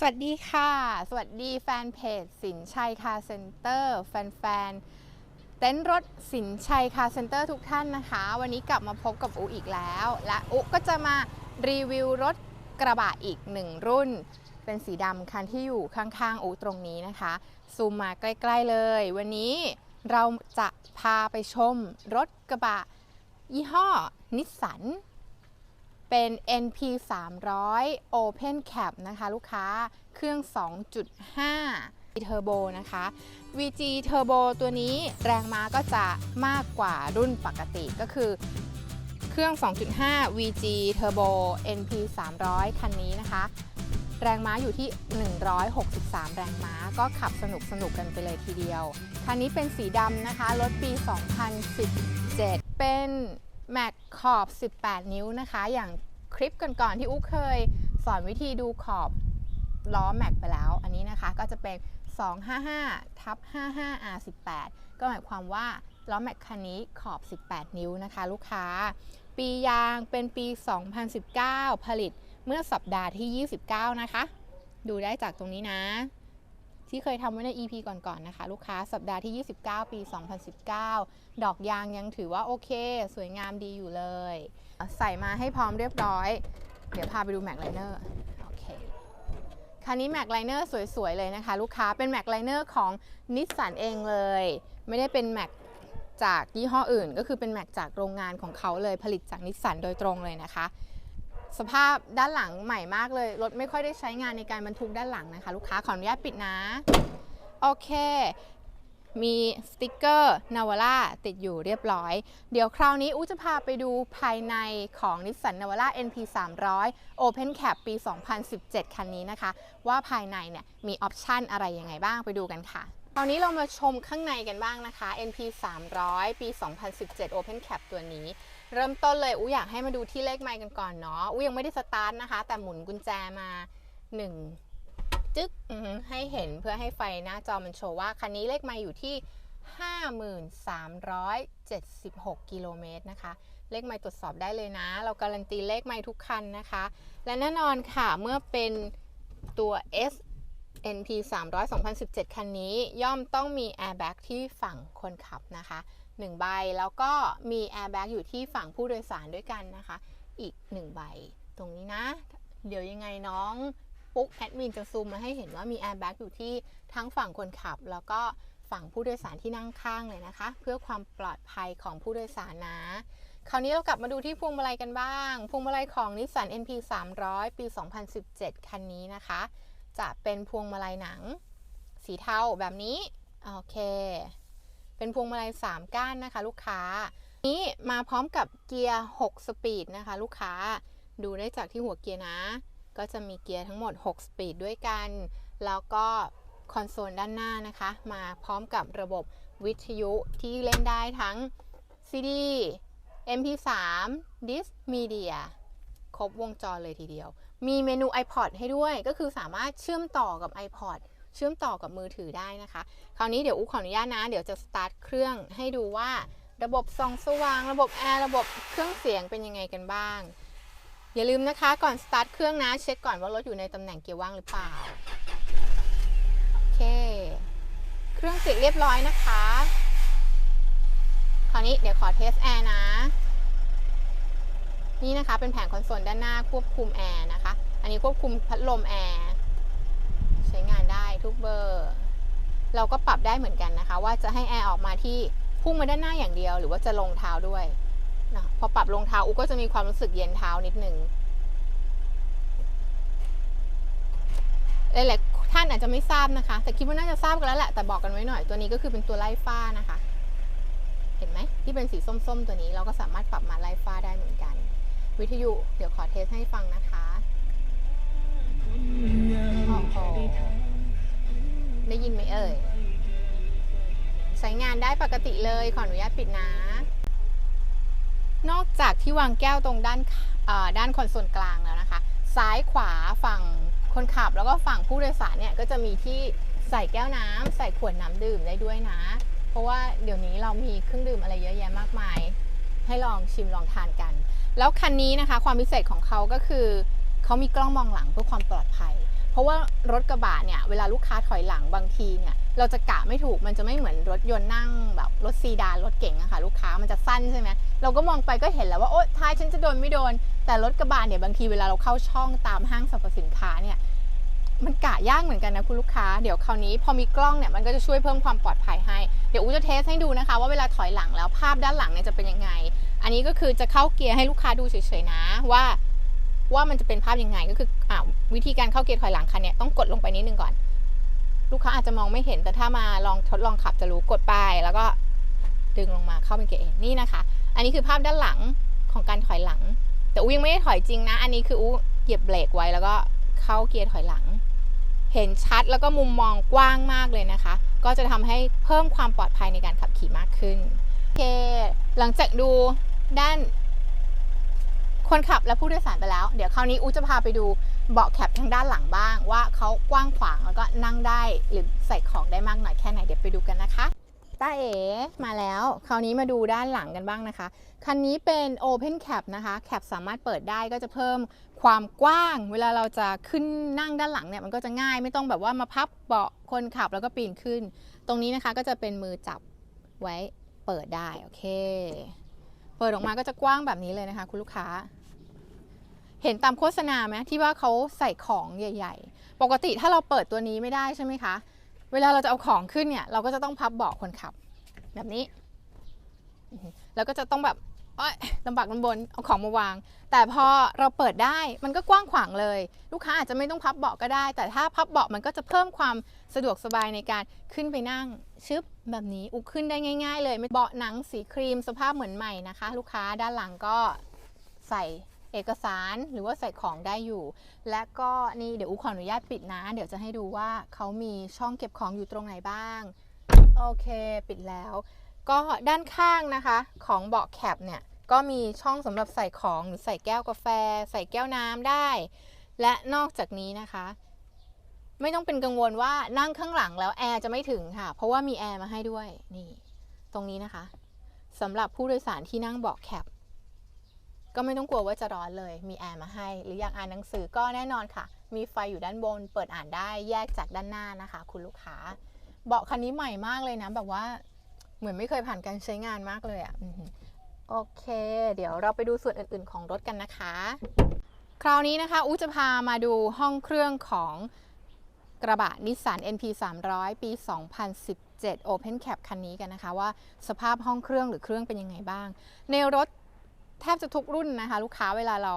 สวัสดีค่ะ สวัสดีแฟนเพจสินชัยคาร์เซ็นเตอร์แฟนๆ เต็นท์รถสินชัยคาร์เซ็นเตอร์ทุกท่านนะคะ วันนี้กลับมาพบกับอุอีกแล้ว และอุก็จะมารีวิวรถกระบะอีกหนึ่งรุ่น เป็นสีดำคันที่อยู่ข้างๆอุตรงนี้นะคะ ซูมมาใกล้ๆเลย วันนี้เราจะพาไปชมรถกระบะ ยี่ห้อนิสสัน เป็น NP 300 Open Cap นะคะลูกค้าเครื่อง 2.5 เทอร์โบนะคะ VG Turbo ตัวนี้แรงม้าก็จะมากกว่ารุ่นปกติก็คือเครื่อง 2.5 VG Turbo NP 300 คันนี้นะคะ แรงม้าอยู่ที่ 163 แรงม้าก็ขับสนุกสนุกกันไปเลยทีเดียว คันนี้เป็นสีดำนะคะ รถปี 2017 เป็น แม็กขอบ 18 นิ้วนะคะ อย่างคลิปก่อนๆที่อุ๊เคยสอนวิธีดูขอบล้อแม็กไปแล้ว อันนี้นะคะก็จะเป็น 255ทับ55 R18 ก็หมายความว่าล้อแม็กคันนี้ขอบ 18 นิ้วนะคะ ลูกค้า ปียางเป็นปี 2019 ผลิตเมื่อสัปดาห์ที่ 29 นะคะ ดูได้จากตรงนี้นะ ที่เคยทำไว้ใน EP ก่อนๆนะคะ ลูกค้าสัปดาห์ที่ 29 ปี 2019 ดอกยางยังถือว่าโอเค สวยงามดีอยู่เลย ใส่มาให้พร้อมเรียบร้อย เดี๋ยวพาไปดูแม็กไลเนอร์โอเคคันนี้แม็กไลเนอร์สวยๆ เลยนะคะ ลูกค้าเป็นแม็กไลเนอร์ของนิสสันเองเลย ไม่ได้เป็นแม็กจากยี่ห้ออื่น ก็คือเป็นแม็กจากโรงงานของเขาเลยผลิตจากนิสสันโดยตรงเลยนะคะ สภาพด้านหลังใหม่มากเลย รถไม่ค่อยได้ใช้งานในการบรรทุกด้านหลังนะคะ ลูกค้าขออนุญาตปิดนะ โอเค มีสติกเกอร์นาวาร่าติดอยู่เรียบร้อย เดี๋ยวคราวนี้อู้จะพาไปดูภายในของ Nissan Navara NP 300 Open Cap ปี 2017 คันนี้นะคะ ว่าภายในเนี่ยมีออปชันอะไรยังไงบ้างไปดูกันค่ะ ตอนนี้เรามาชมข้างในกันบ้างนะคะ NP 300 ปี 2017 Open Cap ตัวนี้ เริ่มต้นเลยอู้อยากให้มาดูที่เลขไมล์กันก่อนเนาะอู้ยังไม่ได้สตาร์ทนะคะ แต่หมุนกุญแจมา 1 จึ๊กให้เห็นเพื่อให้ไฟหน้าจอมันโชว์ว่า คันนี้เลขไมล์อยู่ที่ 5376 กิโลเมตรนะคะ เลขไมล์ตรวจสอบได้เลยนะ เราการันตีเลขไมล์ทุกคันนะคะ และแน่นอนค่ะเมื่อเป็นตัว S NP 300 2017 คันนี้ย่อมต้องมี airbag ที่ฝั่งคนขับนะคะ1ใบแล้วก็มี airbag อยู่ที่ฝั่งผู้โดยสารด้วยกันนะคะ อีก 1 ใบ ตรงนี้นะ เดี๋ยวยังไงน้องปุ๊กแอดมินจะซูมมาให้เห็นว่ามี airbag อยู่ที่ทั้งฝั่งคนขับ แล้วก็ฝั่งผู้โดยสารที่นั่งข้างเลยนะคะ เพื่อความปลอดภัยของผู้โดยสารนะ คราวนี้เรากลับมาดูที่พวงมาลัยกันบ้าง พวงมาลัยของ Nissan NP 300 ปี 2017 คันนี้นะคะ จะเป็นพวงมาลัยหนัง สีเทาแบบนี้โอเค เป็นพวงมาลัย3ก้านนะคะลูกค้า นี้มาพร้อมกับเกียร์6สปีดนะคะลูกค้าดูได้จากที่หัวเกียร์นะ ก็จะมีเกียร์ทั้งหมด 6 สปีดด้วยกัน แล้วก็คอนโซลด้านหน้านะคะ มาพร้อมกับระบบวิทยุที่เล่นได้ทั้ง CD MP3 Disc Media ครบวงจรเลยทีเดียว มีเมนู iPod ให้ด้วย ก็คือสามารถเชื่อมต่อกับ iPod เชื่อมต่อกับมือถือได้นะคะ คราวนี้เดี๋ยวอู้ขออนุญาตนะ เดี๋ยวจะสตาร์ทเครื่องให้ดูว่าระบบส่องสว่าง ระบบแอร์ ระบบเครื่องเสียงเป็นยังไงกันบ้าง อย่าลืมนะคะก่อนสตาร์ทเครื่องนะ เช็คก่อนว่ารถอยู่ในตำแหน่งเกียร์ว่างหรือเปล่า โอเค เครื่องติดเรียบร้อยนะคะ คราวนี้เดี๋ยวขอเทสแอร์นะ นี่นะคะเป็นแผงคอนโซลด้านหน้าควบคุมแอร์นะคะ อันนี้ควบคุมพัดลมแอร์ใช้งานได้ทุกเบอร์ เราก็ปรับได้เหมือนกันนะคะ ว่าจะให้แอร์ออกมาที่พุ่งมาด้านหน้าอย่างเดียว หรือว่าจะลงเท้าด้วยนะพอปรับลงเท้าอุก็จะมีความรู้สึกเย็นเท้านิดนึงหลายๆท่านอาจจะไม่ทราบนะคะ แต่คิดว่าน่าจะทราบกันแล้วแหละแต่บอกกันไว้หน่อยตัวนี้ก็คือเป็นตัวไล่ฟ้านะคะ เห็นไหมที่เป็นสีส้มๆ ตัวนี้เราก็สามารถปรับมาไล่ฟ้า วิทยุ เดี๋ยวขอเทสให้ฟังนะคะโอ้โหได้ยินไหมเอ่ย ใช้งานได้ปกติเลย ขออนุญาตปิดนะ นอกจากที่วางแก้วตรงด้านด้านคอนโซลกลางแล้วนะคะ ซ้ายขวาฝั่งคนขับแล้วก็ฝั่งผู้โดยสารเนี่ยก็จะมีที่ใส่แก้วน้ำใส่ขวดน้ำดื่มได้ด้วยนะ เพราะว่าเดี๋ยวนี้เรามีเครื่องดื่มอะไรเยอะแยะมากมาย ให้ลองชิมลองทานกัน แล้วคันนี้นะคะความพิเศษของเขาก็คือเขามีกล้องมองหลังเพื่อความปลอดภัย เพราะว่ารถกระบะเนี่ยเวลาลูกค้าถอยหลังบางทีเนี่ยเราจะกะไม่ถูกมันจะไม่เหมือนรถยนต์นั่งแบบรถซีดานรถเก๋งอะค่ะลูกค้ามันจะสั้นใช่ไหมเราก็มองไปก็เห็นแล้วว่าโอ๊ยท้ายฉันจะโดนไม่โดน แต่รถกระบะเนี่ยบางทีเวลาเราเข้าช่องตามห้างสรรพสินค้าเนี่ย มันกะยากเหมือนกันนะคุณลูกค้า เดี๋ยวคราวนี้พอมีกล้องเนี่ยมันก็จะช่วยเพิ่มความปลอดภัยให้ เดี๋ยวอูจะเทสให้ดูนะคะ ว่าเวลาถอยหลังแล้วภาพด้านหลังเนี่ยจะเป็นยังไง อันนี้ก็คือจะเข้าเกียร์ให้ลูกค้าดูเฉยๆนะว่า ว่ามันจะเป็นภาพยังไงก็คืออ่าวิธีการเข้าเกียร์ถอยหลังคันเนี้ยต้องกดลงไปนิดนึงก่อน ลูกค้าอาจจะมองไม่เห็นแต่ถ้ามาลองทดลองขับจะรู้กดไปแล้วก็ดึงลงมาเข้าเป็นเกียร์เองนี่นะคะ อันนี้คือภาพด้านหลังของการถอยหลัง แต่อูยังไม่ได้ถอยจริงนะ อันนี้คืออูเหยียบเบรกไว้แล้วก็เข้าเกียร์ถอยหลัง เห็นชัดแล้วก็มุมมองกว้างมากเลยนะคะ ก็จะทำให้เพิ่มความปลอดภัยในการขับขี่มากขึ้นโอเคหลังจากดูด้านคนขับและผู้โดยสารไปแล้ว เดี๋ยวคราวนี้อูจะพาไปดูเบาะแคปทางด้านหลังบ้าง ว่าเขากว้างขวางแล้วก็นั่งได้หรือใส่ของได้มากหน่อยแค่ไหนเดี๋ยวไปดูกันนะคะ ตาเอ๋มาแล้ว คราวนี้มาดูด้านหลังกันบ้างนะคะ คันนี้เป็น Open Cap นะคะ แคปสามารถเปิดได้ก็จะเพิ่มความกว้าง เวลาเราจะขึ้นนั่งด้านหลังเนี่ยมันก็จะง่ายไม่ต้องแบบว่ามาพับเบาะคนขับแล้วก็ปีนขึ้น ตรงนี้นะคะก็จะเป็นมือจับไว้เปิดได้ โอเค เปิดออกมาก็จะกว้างแบบนี้เลยนะคะ คุณลูกค้า เห็นตามโฆษณาไหมที่ว่าเขาใส่ของใหญ่ ๆ ปกติถ้าเราเปิดตัวนี้ไม่ได้ใช่ไหมคะ เวลาเราจะเอาของขึ้นเนี่ย เราก็จะต้องพับเบาะคนขับ แบบนี้ แล้วก็จะต้องแบบอ้ยลำบากลำบนเอาของมาวาง แต่พอเราเปิดได้มันก็กว้างขวางเลย ลูกค้าอาจจะไม่ต้องพับเบาะก็ได้ แต่ถ้าพับเบาะมันก็จะเพิ่มความสะดวกสบายในการขึ้นไปนั่งชึบแบบนี้อุกขึ้นได้ง่าย ๆ เลยเบาะหนังสีครีมสภาพเหมือนใหม่นะคะ ลูกค้าด้านหลังก็ใส่ เอกสารหรือว่าใส่ของได้อยู่ และก็นี่เดี๋ยวอูขออนุญาตปิดนะ เดี๋ยวจะให้ดูว่าเขามีช่องเก็บของอยู่ตรงไหนบ้าง โอเคปิดแล้ว ก็ด้านข้างนะคะ ของเบาะแคปเนี่ยก็มีช่องสำหรับใส่ของหรือใส่แก้วกาแฟ ใส่แก้วน้ำได้ และนอกจากนี้นะคะ ไม่ต้องเป็นกังวลว่านั่งข้างหลังแล้วแอร์จะไม่ถึงค่ะ เพราะว่ามีแอร์มาให้ด้วยนี่ ตรงนี้นะคะสำหรับผู้โดยสารที่นั่งเบาะแคป ก็ไม่ต้องกลัวว่าจะร้อนเลย มีแอร์มาให้ หรืออยากอ่านหนังสือก็แน่นอนค่ะ มีไฟอยู่ด้านบน เปิดอ่านได้แยกจากด้านหน้านะคะ คุณลูกค้า เบาะคันนี้ใหม่มากเลยนะ แบบว่าเหมือนไม่เคยผ่านการใช้งานมากเลยอะ่ะโอเค เดี๋ยวเราไปดูส่วนอื่น ๆ ของรถกันนะคะ คราวนี้นะคะอูจะพามาดูห้องเครื่องของกระบะนิสสัน NP 300 ปี 2017 Open Cap คันนี้กันนะคะว่าสภาพห้องเครื่องหรือเครื่องเป็นยังไงบ้าง ในรถ แทบจะทุกรุ่นนะคะ ลูกค้าเวลาเรา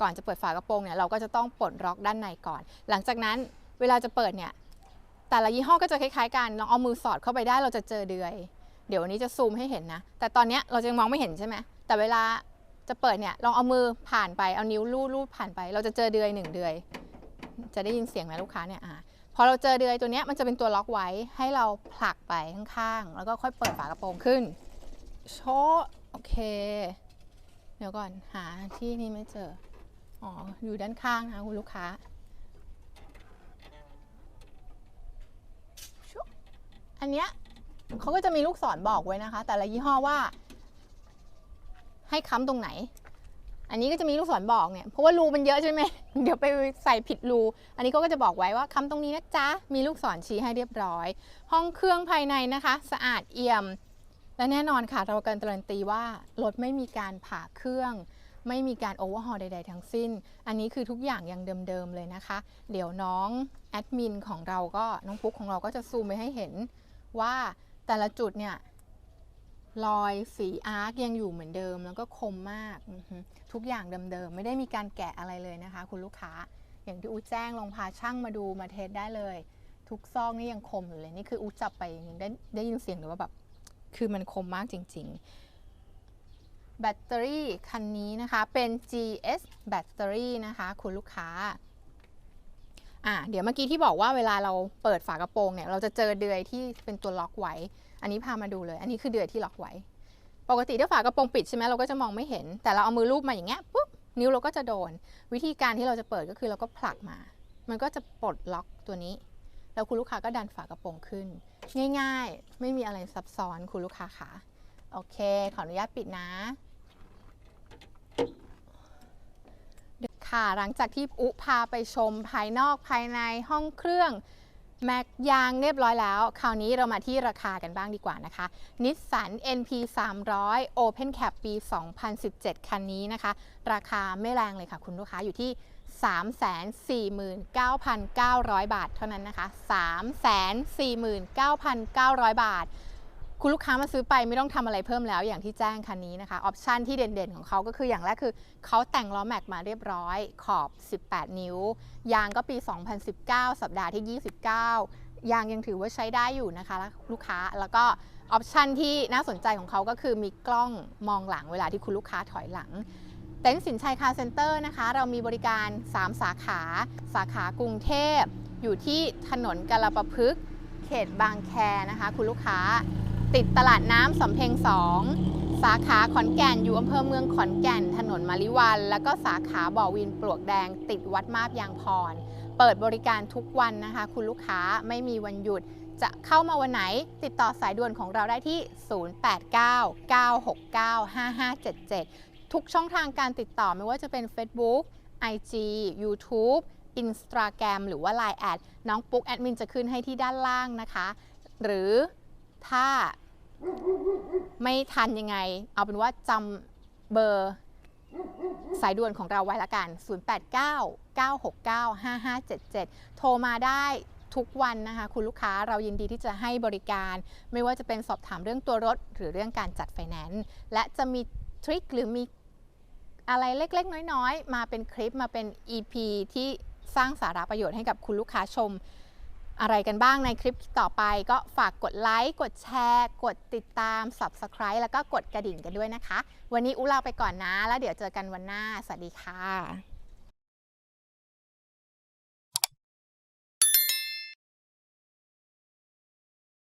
ก่อนจะเปิดฝากระโปรงเนี่ยเราก็จะต้องปลดล็อกด้านในก่อน หลังจากนั้นเวลาจะเปิดเนี่ยแต่ละยี่ห้อก็จะคล้ายๆกันลองเอามือสอดเข้าไปได้เราจะเจอเดือย เดี๋ยววันนี้จะซูมให้เห็นนะ แต่ตอนเนี้ยเราจะยังมองไม่เห็นใช่ไหมแต่เวลาจะเปิดเนี่ยลองเอามือผ่านไปเอานิ้วลูดลูดผ่านไป เราจะเจอเดือยหนึ่งเดือย จะได้ยินเสียงไหมลูกค้าเนี่ยอ่าพอเราเจอเดือยตัวเนี้ยมันจะเป็นตัวล็อกไว้ให้เราผลักไปข้างๆ แล้วก็ค่อยเปิดฝากระโปรงขึ้นโชโอเค เดี๋ยวก่อนหาที่นี่ไม่เจอ อ๋อ อยู่ด้านข้างนะคะคุณลูกค้าอันเนี้ยเขาก็จะมีลูกศรบอกไว้นะคะ แต่ละยี่ห้อว่า ให้ค้ำตรงไหน อันนี้ก็จะมีลูกศรบอกเนี่ยเพราะว่ารูมันเยอะใช่ไหมเดี๋ยวไปใส่ผิดรูอันนี้เขาก็จะบอกไว้ว่าค้ำตรงนี้นะจ๊ะมีลูกศรชี้ให้เรียบร้อย ห้องเครื่องภายในนะคะ สะอาดเอี่ยม และแน่นอนค่ะเราการันตีว่ารถไม่มีการผ่าเครื่อง ไม่มีการโอเวอร์ฮอลใด ๆ ทั้งสิ้น อันนี้คือทุกอย่างยังเดิมๆเลยนะคะ เดี๋ยวน้องแอดมินของเราก็น้องปุ๊กของเราก็จะซูมไปให้เห็นว่าแต่ละจุดเนี่ยรอยสีอาร์กยังอยู่เหมือนเดิมแล้วก็คมมาก ทุกอย่างเดิมๆ ไม่ได้มีการแกะอะไรเลยนะคะ คุณลูกค้าอย่างที่อูแจ้งลองพาช่างมาดูมาเทสได้เลย ทุกซอกนี่ยังคมอยู่เลย นี่คืออูจับไปยังได้ได้ยินเสียงเลยว่าแบบ คือมันคมมากจริง ๆ แบตเตอรี่คันนี้นะคะเป็น GS แบตเตอรี่นะคะ คุณลูกค้าอะเดี๋ยวเมื่อกี้ที่บอกว่าเวลาเราเปิดฝากระโปรงเนี่ยเราจะเจอเดือยที่เป็นตัวล็อกไว้ อันนี้พามาดูเลย อันนี้คือเดือยที่ล็อกไว้ ปกติถ้าฝากระโปรงปิดใช่ไหมเราก็จะมองไม่เห็น แต่เราเอามือลูบมาอย่างเงี้ยปุ๊บนิ้วเราก็จะโดน วิธีการที่เราจะเปิดก็คือเราก็ผลักมา มันก็จะปลดล็อกตัวนี้ แล้วคุณลูกค้าก็ดันฝากระโปรงขึ้น ง่ายๆ ไม่มีอะไรซับซ้อนคุณลูกค้าค่ะโอเค ขออนุญาตปิดนะคค่ะ หลังจากที่อุพาไปชมภายนอกภายในห้องเครื่อง แม็กยางเรียบร้อยแล้ว คราวนี้เรามาที่ราคากันบ้างดีกว่านะคะนิสสัน NP 300 Open Cap ปี 2017 คันนี้นะคะ ราคาไม่แรงเลยค่ะคุณลูกค้าอยู่ที่ 349,900 บาท เท่านั้นนะคะ 349,900 บาท คุณลูกค้ามาซื้อไปไม่ต้องทำอะไรเพิ่มแล้วอย่างที่แจ้งคันนี้นะคะ ออปชันที่เด่นๆ ของเขาก็คืออย่างแรกคือ เขาแต่งล้อแม็กมาเรียบร้อยขอบ 18 นิ้ว ยางก็ปี 2019 สัปดาห์ที่ 29 ยางยังถือว่าใช้ได้อยู่นะคะ ลูกค้าแล้วก็ออปชันที่น่าสนใจของเขาก็คือมีกล้องมองหลังเวลาที่คุณลูกค้าถอยหลัง เต็นท์สินชัยคาร์เซ็นเตอร์นะคะ เรามีบริการ 3 สาขา สาขากรุงเทพ อยู่ที่ถนนกาลประพฤกษ์เขตบางแคนะคะ คุณลูกค้า ติดตลาดน้ำสำเพ็ง 2 สาขาขอนแก่นอยู่อำเภอเมืองขอนแก่น ถนนมาริวัน แล้วก็สาขาบ่อวินปลวกแดง ติดวัดมาบยางพร เปิดบริการทุกวันนะคะ คุณลูกค้าไม่มีวันหยุดจะเข้ามาวันไหนติดต่อสายด่วนของเราได้ที่ 089-969-5577 ทุกช่องทางการติดต่อไม่ว่าจะเป็น Facebook IG YouTube Instagram หรือว่า Line แอดน้องปุ๊กแอดมินจะขึ้นให้ที่ด้านล่างนะคะ หรือถ้าไม่ทันยังไง เอาเป็นว่าจำเบอร์สายด่วนของเราไว้ละกัน 089-969-5577 โทรมาได้ทุกวันนะคะ คุณลูกค้าเรายินดีที่จะให้บริการ ไม่ว่าจะเป็นสอบถามเรื่องตัวรถ หรือเรื่องการจัดไฟแนนซ์และจะมีทริคหรือมี อะไรเล็กๆ น้อยๆ มาเป็นคลิปมาเป็น EP ที่สร้างสาระประโยชน์ให้กับคุณลูกค้าชม อะไรกันบ้างในคลิปต่อไปก็ฝากกดไลค์กดแชร์ กดติดตาม Subscribe แล้วก็กดกระดิ่งกันด้วยนะคะ วันนี้อุลาไปก่อนนะ แล้วเดี๋ยวเจอกันวันหน้า สวัสดีค่ะ